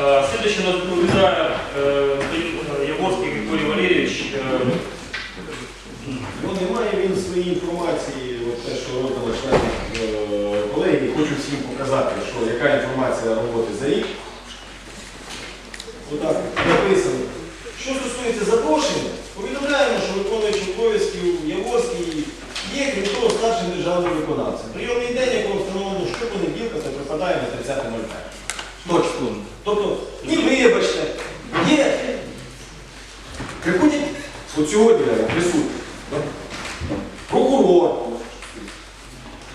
Э, Следующий нас доповідає е, Яворський Григорій Валерійович. Е, Ну, немає він своїй інформації, от те, що робили члени е, колегії, хочу всім показати, що яка інформація роботи за рік. Отак написано. Що стосується запрошення, повідомляємо, що виконуючи обов'язків Яворський є, крім того, старшим державним виконавцем. Прийомний день, якого встановлено щопонеділка, це припадає на 30.05. Точно. Тобто, і вибачте, є. Приходять, от сьогодні навіть, присутні, прокурор.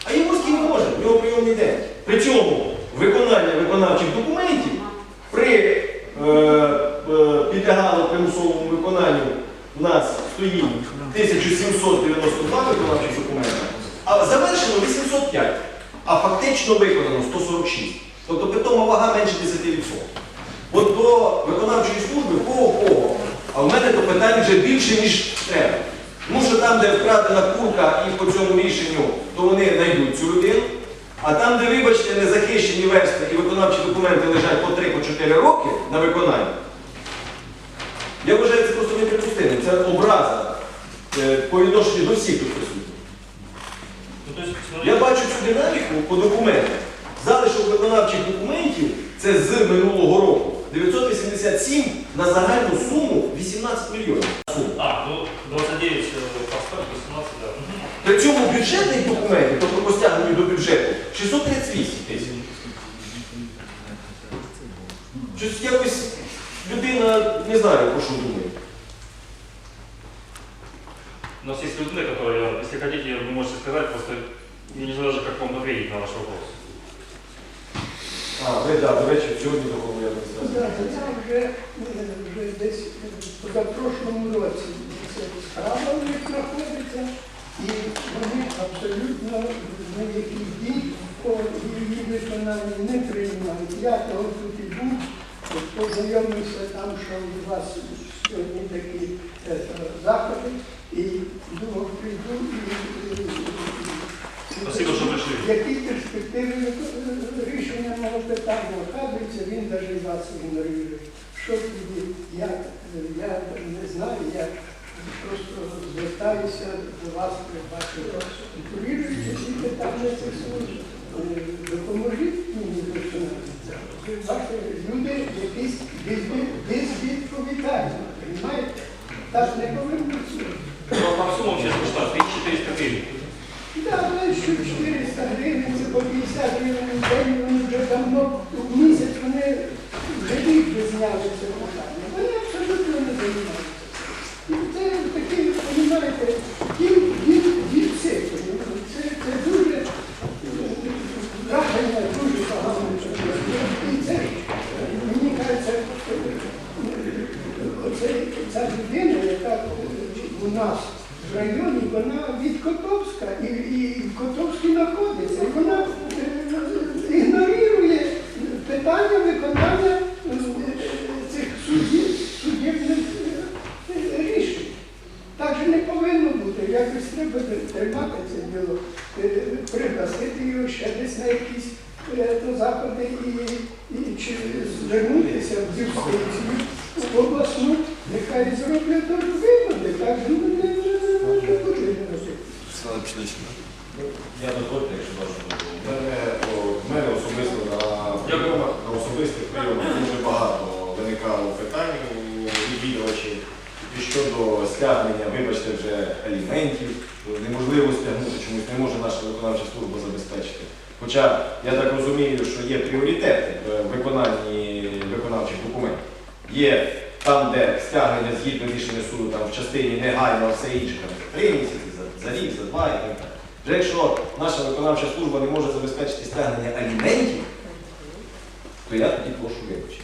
А Яворський не може, в нього прийомний день. При цьому виконання виконавчих документів при е, е, підлягало примусовому виконанню у нас стоїть 1792 виконавчих документи, а завершено 805, а фактично виконано 146. Тобто питома вага менше 10%. От до виконавчої служби кого-кого, а в мене то питань вже більше, ніж треба. Тому що там, де вкрадена курка і по цьому рішенню, то вони знайдуть цю людину. А там, де, вибачте, незахищені верстви і виконавчі документи лежать по 3-4 роки на виконання, я вважаю, це просто неприпустимо. Це образа е, по відношенню до всіх тут присутніх. ну, Я бачу цю динаміку по документах. Виконавчих документів це з минулого року. 987 на загальну суму 18 мільйонів. А, ну 29 паспорт, 18, так. При цьому бюджетних документів, тобто по стягненню до бюджету, 638 тисяч. Щось якось людина не знаю, про що думає. У нас есть люди, которые, если хотите, вы можете сказать, просто я не знаю даже, как вам ответить на ваш вопрос. А, ви, да, до речі, сьогодні такого я не Да, знаю. Це вже, е, вже десь в позапрошлому році справа в них знаходиться, і вони абсолютно ніяких дій по її виконанні не приймають. Я того тут і був, познайомився там, що у вас сьогодні такі е, заходи, і думав, прийду і які перспективи е, рішення мого питання вказується, він навіть вас ігнорує. Що тоді? Я, я не знаю, я просто звертаюся до вас вашій контролюючи ці питання це служби. Е, Допоможіть мені це. Люди якісь безві- безвідповідальні, розумієте? Так не повинно бути. Ну, а по суммам сейчас пришла 3400 гривен. Да, але що 400 гривень, це по 50 гривень в день, вони вже давно, в місяць вони вже рік би зняли це питання. Вони абсолютно не займаються. І Це такі, розумієте, від, від, від всіх. Це, це дуже е, враження, дуже погано. І це, мені кажеться, оце, ця людина, яка е, у нас в районі, вона від Котовська, і, і в Котовській знаходиться, і вона е, ігнорує питання виконання е, цих судів, судебних е, рішень. Так же не повинно бути. Якось треба тримати це діло, е, пригласити його ще десь на якісь е, ну, заходи і, і чи звернутися в юстицію, в обласну, нехай зроблять теж виводи. Так же ну, не, не, не може бути. Я дозвольте, якщо можна. У мене, о, в мене особисто на прийомах, на особистих прийомах дуже багато виникало питань у відвідувачів і щодо стягнення, вибачте, вже аліментів, неможливо стягнути, чомусь не може наша виконавча служба забезпечити. Хоча я так розумію, що є пріоритети в виконанні виконавчих документів. Є там, де стягнення згідно рішення суду там, в частині негайно, а все інше, там, за три місяці, за, за рік, за два і так далі. Вже якщо наша виконавча служба не може забезпечити стягнення аліментів, то я тоді прошу вибачити.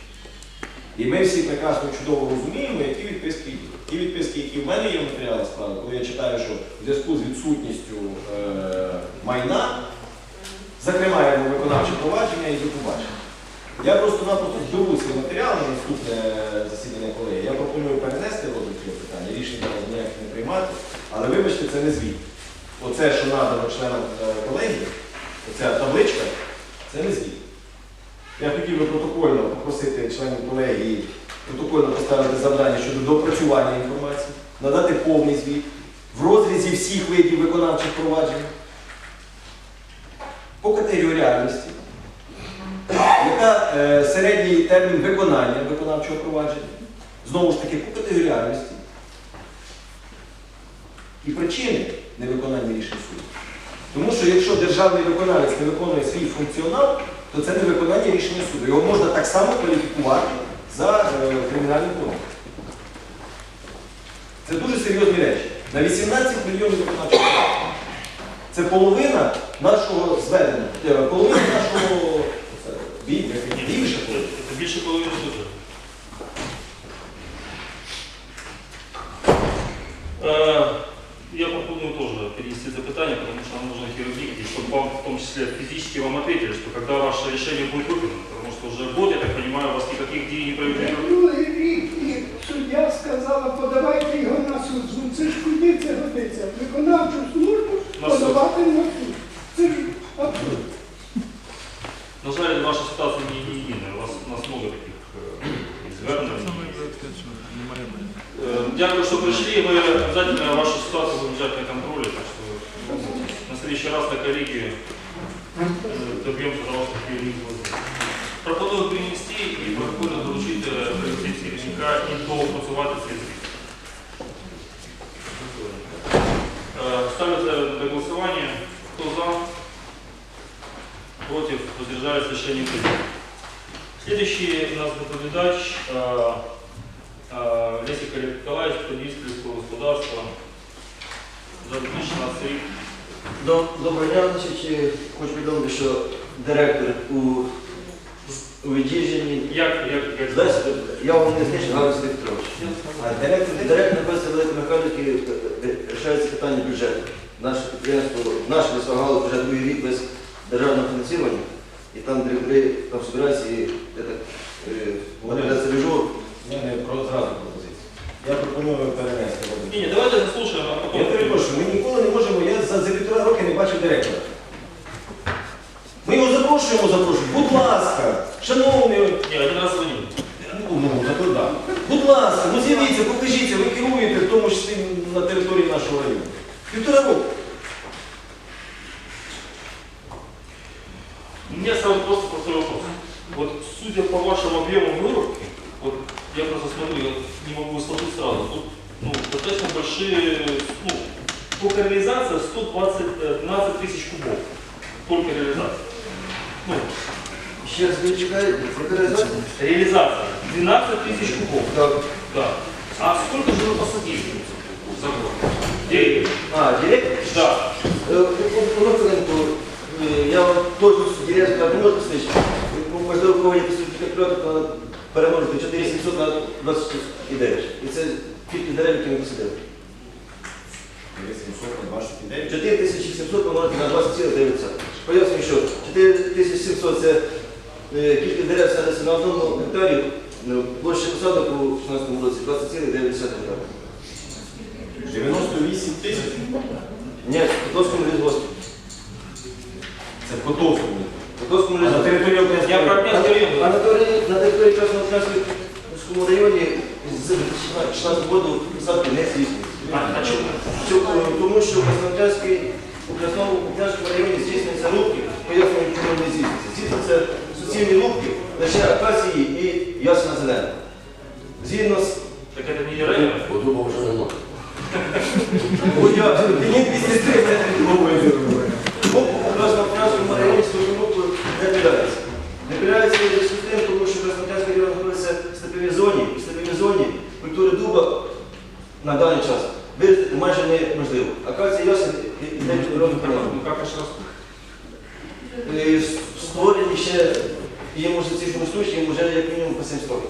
І ми всі прекрасно чудово розуміємо, які відписки є. Ті відписки, які в мене є в матеріалі справи, коли я читаю, що в зв'язку з відсутністю е, майна закриваємо виконавче провадження і побачення. Я просто-напросто зберу ці матеріали на наступне засідання колеги. Я пропоную перенести розгляд цього питання, рішення ніяк не приймати, але вибачте, це не звіт. Оце, що надано членам е, колегії, оця табличка, це не звіт. Я хотів би протокольно попросити членів колегії протокольно поставити завдання щодо доопрацювання інформації, надати повний звіт в розрізі всіх видів виконавчих проваджень по категоріальності, яка е, середній термін виконання виконавчого провадження, знову ж таки по категоріальності і причини невиконання рішень суду. Тому що якщо державний виконавець не виконує свій функціонал, то це не виконання рішення суду. Його можна так само кваліфікувати за е, кримінальним кодексом. Це дуже серйозні речі. На 18 мільйонів виконавчих прав. Це половина нашого зведення, е, половина нашого це, бі- більше. половини. Это більше половины бюджету. Э, Я пропоную тоже перенести это питание, потому что нам нужно хирургии, чтобы вам в том числе физически вам ответили, что когда ваше решение будет выполнено, потому что уже год, я так понимаю, у вас никаких дій не проведено. Другий рік і суддя сказала, подавайте його на суд. Ну це ж куди це годиться? Виконавчу службу На суд. подавати на Лесик Олег Николаевич, Подільське сільського господарства за 2016 рік. Доброго дня, значить, е, хочу повідомити, що директор у, у від'їждженні. Як, як, як Десь, я вам не знищу, Галина Петрович. А директор Директор знаходиться в Великомихайлівці, рішається питання бюджету. Наше підприємство, наш лісогалузь вже другий рік без державного фінансування. І там директори там збираються і я так е, мене лежу. У мене про зразу. Я пропоную перенести. Ні, ні, давайте заслушаємо, а потім. Я перепрошую, ми ніколи не можемо, я за, за півтора роки не бачив директора. Ми його запрошуємо, запрошуємо. Будь ласка, шановний, Ні, один раз дзвонив. ну, зато да. Будь ласка, ну з'явіться, покажіться, ви керуєте, в тому числі на території нашого району. Півтора року. Только реализация. Ну, Ще раз ви чекаєте, реалізація? реализация 12 тысяч кубов. Так. Да. А сколько же вы посадили за год? Деревьев? А, директор? Да. Е. Е, Я вам точно можу посвідчити. Ну, Можливо, кого є посвідчити то перемножити 4700 на 29. І це тільки дерев, які ми посадили. 729. 4700 помножити на 20,9. Пояснюю, що 4700 це е, кількість дерев садиться на одному гектарі, ну, площа посадок у 16 році 20,9 гектарів. 98 тисяч. Ні, в Котовському лісгоспі. Це в Котовському. В Котовському А на лісгоспі. території Я про Армянский район. А на території, на території Краснокам'янському районі з 2016 року посадки не здійснюється. А, чому? Тому що в Краснокам'янській у Краснокам'янському районі здійснюються рубки, пояснюю, чому не здійснюється. Здійснюються суцільні рубки, лише акації і ясна зелена. Згідно з Так это не район? Ой, я, мені 203 метри головою зробили. У Краснокам'янському районі свою рубку не пиляється. Не зв'язку з тим, тому що Краснокам'янський район знаходиться в степовій зоні, і в степовій зоні культури дуба на даний час виростити майже неможливо. Акація ясен йде під дорогу Ну как аж? Е, створені ще, є може ці штучні, вже як мінімум по 700 років.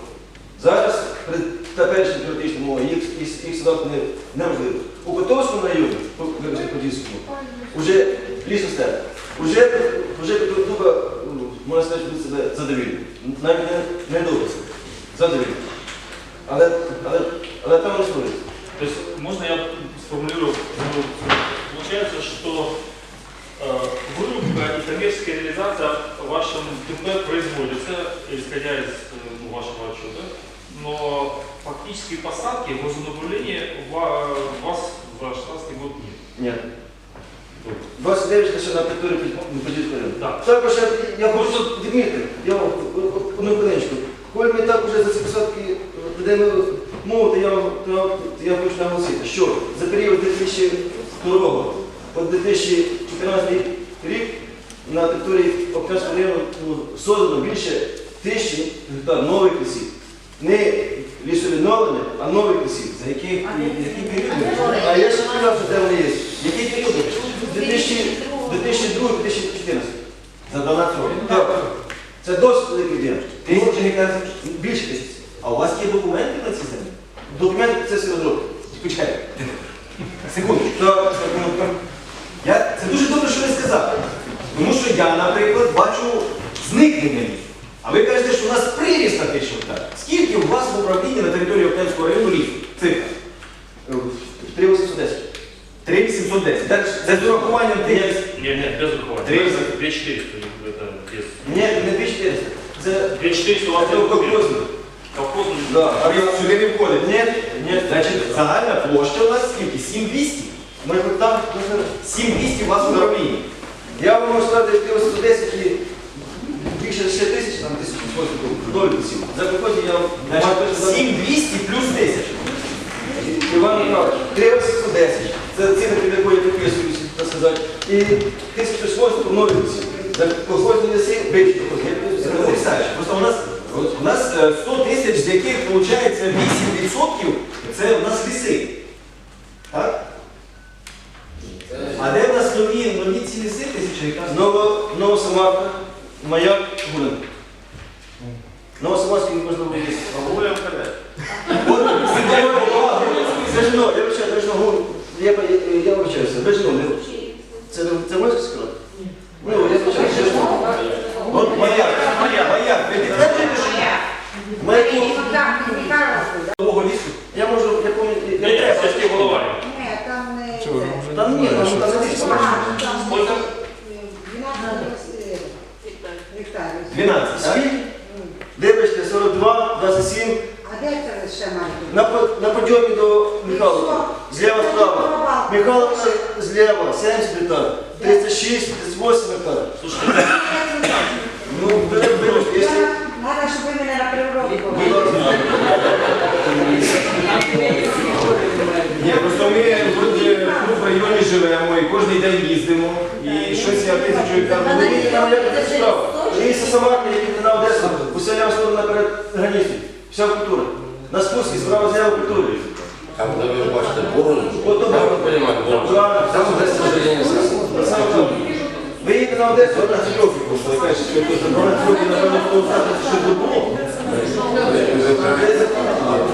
Зараз при теперішній теоретичній мові їх, їх, садати не, неможливо. У Котовському районі, по- Подільському, вже лісостеп, вже, вже дуба, ну, можна сказати, буде себе задовільно. Навіть не, не добре. Задовільно. Але, але, але там не створюється. То есть можно я сформулирую? Ну, Получается, что Э, Вырубка и коммерческая реализация в вашем ТП производится, исходя из э, ну, вашего отчета, но фактические посадки, возобновления ва- у вас за 16 год нет. Ні. 29 лише на території поділку. Да. Також я, я хочу тут відмітити, я вам одну хвилиночку. Коли ми так вже за ці посадки ведемо 2014 рік на території Окрянського району ну, создано більше тисячі гектар нових лісів. Не лісовідновлення, а нових лісів. За які, періоди? А я ще сказав, що де вони є. Які періоди? 2002-2014. За 12 років. Так. Це досить великий діяльність. Тисячі гектарів. Більше тисячі. А у вас є документи на ці землі? Документи це все розробки. Почекайте. Секунду. Так, Я, це дуже добре, що ви сказали. Тому що я, наприклад, бачу зникнення лісу. А ви кажете, що у нас приріст на тисячу гектарів. Скільки у вас в управлінні на території Октябрського району лісу? Цифра. 3810. 3810. Далі, Це з урахуванням тих. Нет, нет, без. Три. 2400, это без... Ні, не 2400. Це 2400 у вас це колхозник. Колхозный. Да. А сюди не входите. Ні, ні. Значить, загальна площа у нас скільки? 7200. Ми там 7200 у вас в управлінні. Я вам можу сказати, що 110 і більше ще тисяч, там тисяч доль лісів. За приході я вам 7200 плюс 1000. Іван Михайлович, 3810. Це ціни, під якою я підписуюсь, так сказати. І 1180 по нові лісів. За колхозні ліси більше колхозні. Просто у нас, у нас е, 100 тисяч, з яких виходить 8% це у нас ліси. Так? А де в нас нові, нові ці ліси тисячі гектарів? Ново, Новосамарка, Маяк, Гулин. Новосамарський можливо є. А вы МКД. От, Бежино, я вибачаю, Бежино, Гулин. Я, я, я вибачаюся, Бежино, не це, це можна сказати? Ну, я вибачаюся, Бежино. От маяк, маяк, маяк, ви підтверджуєте, що Маяку, нового лісу? я можу, я пам'ятаю, я Нет, треба. там не... Там ні, там, там не. Сколько? 12 гектарів. 12, так? Скільки? Вибачте, 42, 27. А де це ще маєте? На, по- на подйомі до Михайловки. Зліва справа. Михайловка зліва, 70 гектар. 36, 38 гектар. Слушайте, Ну, ви- вибачте, якщо... Треба, щоб ви мене на природі Будь були. ласка. Ні, просто ми вроді тут в районі живемо і кожен день їздимо. І щось я тисячу гектарів. Ну, дивіться, там як це справа. Місце Самарка, який на Одесу, уся я сторона перед границею. Вся культура. На спуску справа зняв культуру. Там, де ви бачите борон, От там борон. Там Ви їдете на Одесу, 11 років просто, яка ще тут 12 років, напевно, хто знати, що тут було.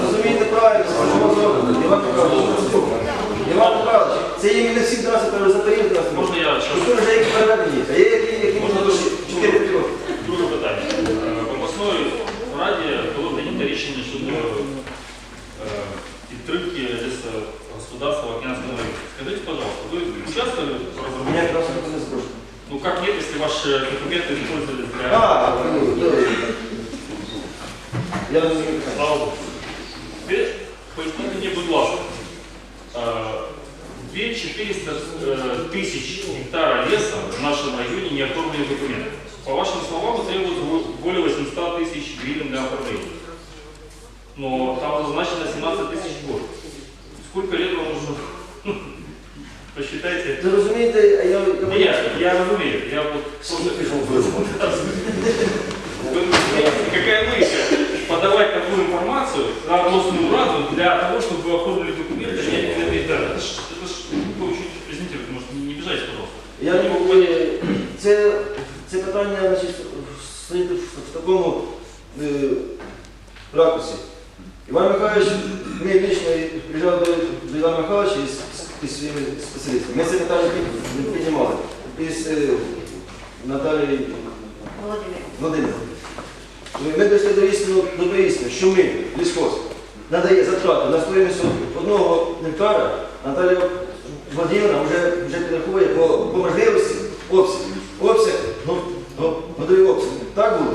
Розумієте правильно, що можна зробити. Іван Михайлович, Іван Михайлович, це є не всі траси, але за період траси. можно я сейчас Культури вже які переведені, а є які, які можна дошли 4 роки. друге питання? Е, В обласної раді було прийнято рішення щодо е, підтримки господарства в Океанском районе. Скажите, пожалуйста, вы участвовали в Мене разработке? якраз не запрошую. Ну как нет, если ваши документы использовались для... А, ну, добре. Я розумію. Слава Богу. 2400 е, тысяч гектара леса в нашем районе не оформлены документы. По вашим словам, требуется более 800 тысяч гривен для оформления. Но там зазначено 17 тысяч в год. Сколько лет вам нужно? Посчитайте. Ви розумієте, а я... Не, я, я разумею, я вот просто пішов виробити. Какая мысль? Подавать такую информацию на областную раду для того, чтобы вы оформили документы. Нет, нет, нет, да, это Я не можу, це, це питання значить, стоїть в, такому е, ракурсі. Іван Михайлович, ми лично приїжджали до, Івана Михайловича із, своїми спеціалістами. Ми це питання піднімали. Із е, Наталією Володимир. Володимиром. Ми дійшли до істину, до істини, що ми, лісхоз, надає затрати на стоїмость одного гектара, Наталія Владимировна вже, вже підраховує по, по можливості обсяг. Обсяг, ну, ну, годовий обсяг. Так було?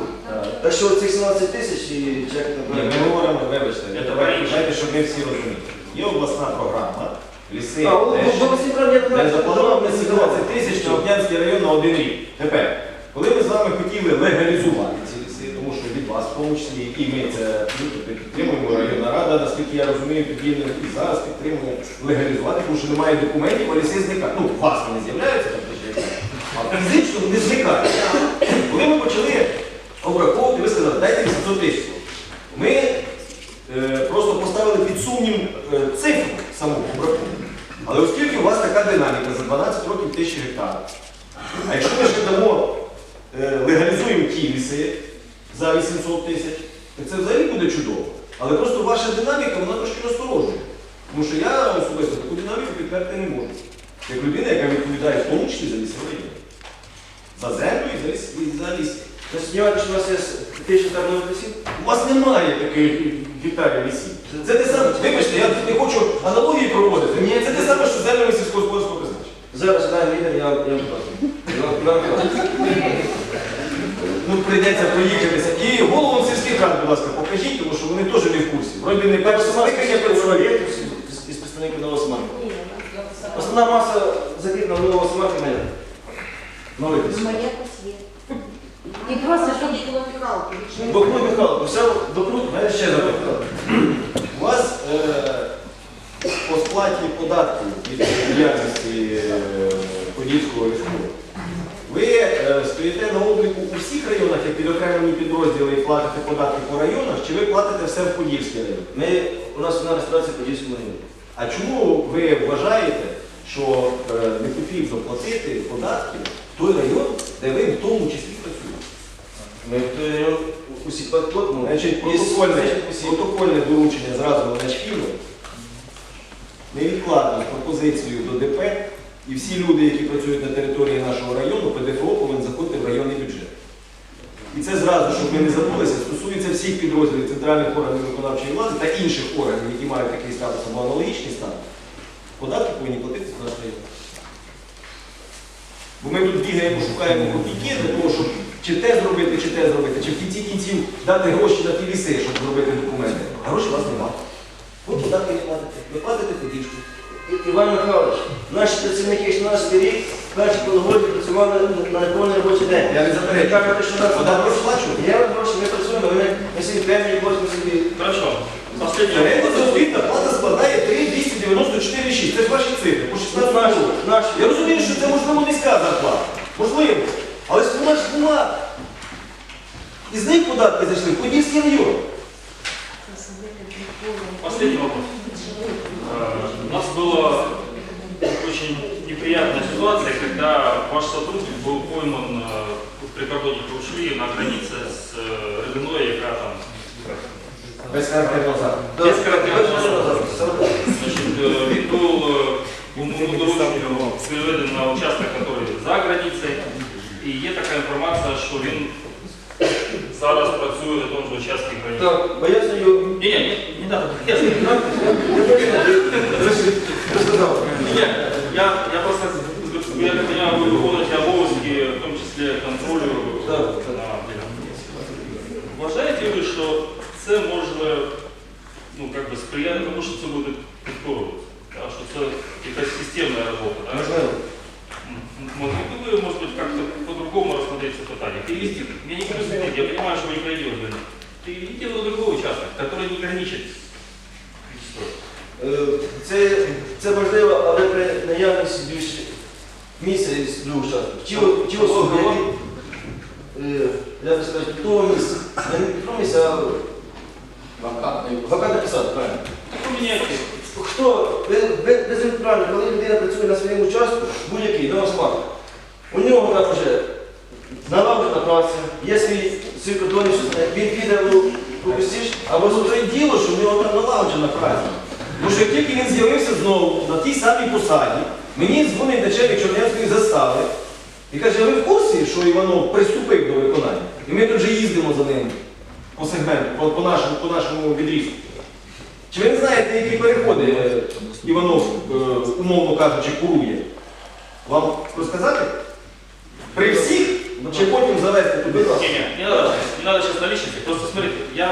Так що цих 17 тисяч і чек Ні, ми говоримо, вибачте, Це давайте, знаєте, щоб ми всі розуміли. Є обласна програма, ліси, А, о, теж, бо ви всі правильно, я де заплановано 17 тисяч на Опнянський район на один рік. Тепер, коли ми з вами хотіли легалізувати ці ліси, тому що від вас, в тому числі, і ми це ну, тобто підтримуємо, районна рада, наскільки я розумію, підтримує і зараз підтримує легалізувати, тому що немає документів, а ліси зникають. Ну, вас вони з'являються, а фізично вони зникають. Коли ми почали обраховувати, ви сказали, дайте 800 тисяч. Ми е, просто поставили під сумнів е, цифру саму обрахунку. Але оскільки у вас така динаміка за 12 років тисячі гектарів, а якщо ми ще дамо, е, легалізуємо ті ліси за 800 тисяч, то це взагалі буде чудово. Але просто ваша динаміка, вона трошки насторожує. Тому що я особисто таку динаміку підтвердити не можу. Як людина, яка відповідає в тому числі за лісовий. За землю і за ліс. І за ліс. Що у вас є тисяча гектарів лісів? У вас немає таких гектарів лісів. Це те саме, вибачте, я не хочу аналогії проводити. Ні, це те саме, що землями сільськогосподарського призначення. Зараз даємо лідер, я покажу. Ну, прийдеться проїхатися. І головам сільських рад, будь ласка, покажіть, тому що вони теж не в курсі. Вроді не із представників Новосмарки. Основна маса закріплена в Новосмарки моя. Новий ліс. Моє є. І просто, щоб. Вокруг Михайловка, все вокруг, мене ще запитали. У вас е, по сплаті податків від діяльності е, Подільського військового. Ви е, стоїте на обліку у всіх районах, як підокремлені підрозділи і платите податки по районах, чи ви платите все в Подільський район? Ми, у нас на реєстрації по дійському районі. А чому ви вважаєте, що е, не потрібно платити податки в той район, де ви в тому числі працюєте? Ми в той район усі платимо. Значить, протокольне, протокольне доручення зразу на начфілу. Невідкладно пропозицію до ДП, і всі люди, які працюють на території нашого району, ПДФО повинен заходити в районний бюджет. І це зразу, щоб ми не забулися, всіх підрозділів центральних органів виконавчої влади та інших органів, які мають такий статус або аналогічний статус. Податки повинні платити наш район. Бо ми тут бігаємо, шукаємо копійки для того, щоб чи те зробити, чи те зробити, чи в кінці кінців дати гроші на ті ліси, щоб зробити документи. А грошей у вас немає. Ви податки не платите. Ви платите подіжку. Іван Михайлович, наші працівники 16 рік, перші полугоді працювали на повний робочий день. Я не заперечую. Кажете, що нас. Є гроші, ми працюємо, ми, ми собі премії платимо собі. Хорошо. Последний Оренда заробітна плата складає 3,294,6. Це ж ваші цифри. По 16 Наші, років. наші. Я розумію, що це можливо низька зарплата. Можливо. Але ж вона ж була. І з них податки зайшли в Подільський район. Последний вопрос. Э, У нас была очень неприятная ситуация, когда ваш сотрудник был пойман э, прикордонники ушли на границе с э, Рыбиной и Кратом. Без характерного запаху. Без характерного запаху. Значить, е, він був е, у моєму дорученню переведений на участок, який за границею. І є така інформація, що він зараз працює на тому ж участку границі. Так, пояснюю. Ні, ні, ні, не треба. Я Переведите его на другой участок, который не граничит. Е, Це, це можливо, але при наявності більше місця із двох участків. Ті, ті особи, які, е, як би сказати, того місця, не того місця, а вакантна посада, правильно. Поменяйте. Хто, без, без, без правильно, коли людина працює на своєму участку, будь-який, на смарт, у нього там вже налагоджена праця, є свій, кордонний систем, він піде у пропустиш, Або діло, що в нього там налагоджена праця. Тому що як тільки він з'явився знову на тій самій посаді, мені дзвонить начальник Чорнянської застави і каже, ви в курсі, що Іванов приступив до виконання? І ми тут вже їздимо за ним по сегменту, по, по, нашому, по нашому відрізку. Чи ви не знаєте, які переходи е, Іванов, е, умовно кажучи, курує? Вам розказати? При всіх, чи потім завести туди? Будь ласка. Не, не, не надо, сейчас- не надо сейчас на личности. Просто смотрите, я,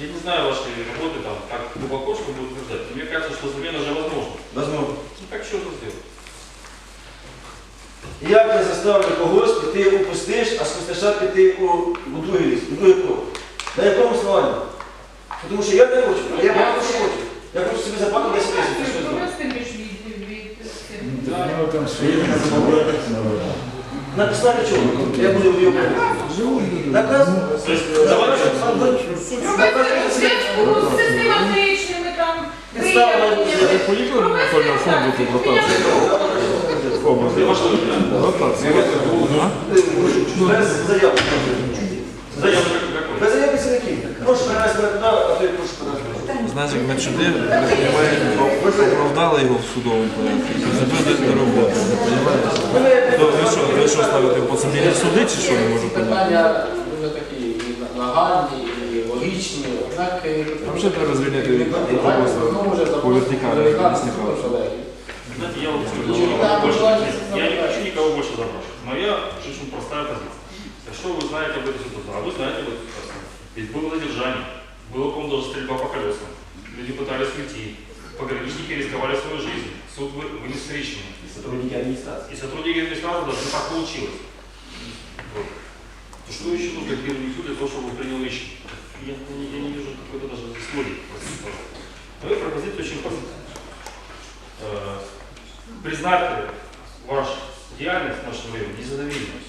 я не знаю вашей работы там, как глубоко, что вы утверждать. Мне кажется, что замена уже возможна. Возможно. Ну как что это сделать? Як не заставити когось піти у пустиш, а з пустиша піти у, у другий ліс, у другий кров? На якому основанні? Тому що я не хочу, а я багато що хочу. Я хочу собі заплатити 10 тисяч. це що зробити? На підставі чого? Я буду в його. Наказ? Есть, давайте, Систематичними там на фонду тут ротацію. я ваш Без заяви. Без заяви працівників. Прошу перенести мене туди, а то я прошу перенести. Знаєш, як ми сюди оправдали його в судовому порядку. Забили до роботи. Мене То ви що, ви що ставите по собі не суди чи що не можу поняти? Питання дуже такі і нагальні, і логічні, однак і Взагалі треба звільнити від області по вертикалі, як лісника. Знаете, я вот ничего никого больше, я не хочу никого больше запрашивать. Моя очень простая позиция. Что вы знаете об этой ситуации? А вы знаете об этой ситуации. Ведь было задержание, было, по-моему, даже стрельба по колесам. Люди пытались уйти. Пограничники рисковали свою жизнь. Суд вы- вынес решение. Сотрудники адміністрації. И сотрудники администрации даже так получилось. Вот. То Что еще нужно первому лицу для того, чтобы он принял решение? Я, не- я не вижу какой-то даже здесь логики. простите, пожалуйста. Моя пропозиция очень простая. Э, Признать вашу деятельность в нашем районе незадовольной.